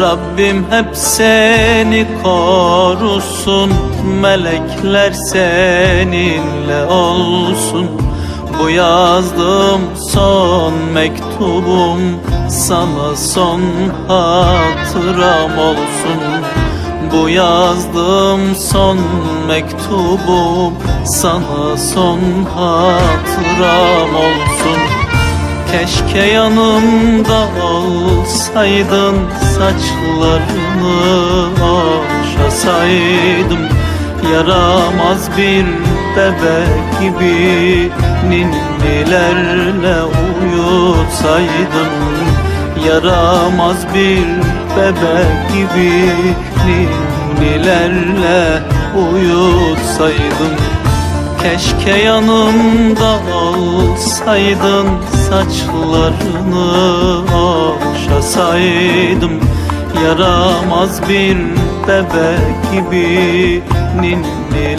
Rabbim hep seni korusun Melekler seninle olsun. Bu yazdığım son mektubum Sana son hatıram olsun. Bu yazdığım son mektubum Sana son hatıram olsun. Keşke yanımda olsaydın Saçlarını okşasaydım Yaramaz bir bebek gibi Ninnilerle uyutsaydım Yaramaz bir bebek gibi Ninnilerle uyutsaydım. Keşke yanımda olsaydın Saçlarını okşasaydım Yaramaz bir bebek gibi ninniler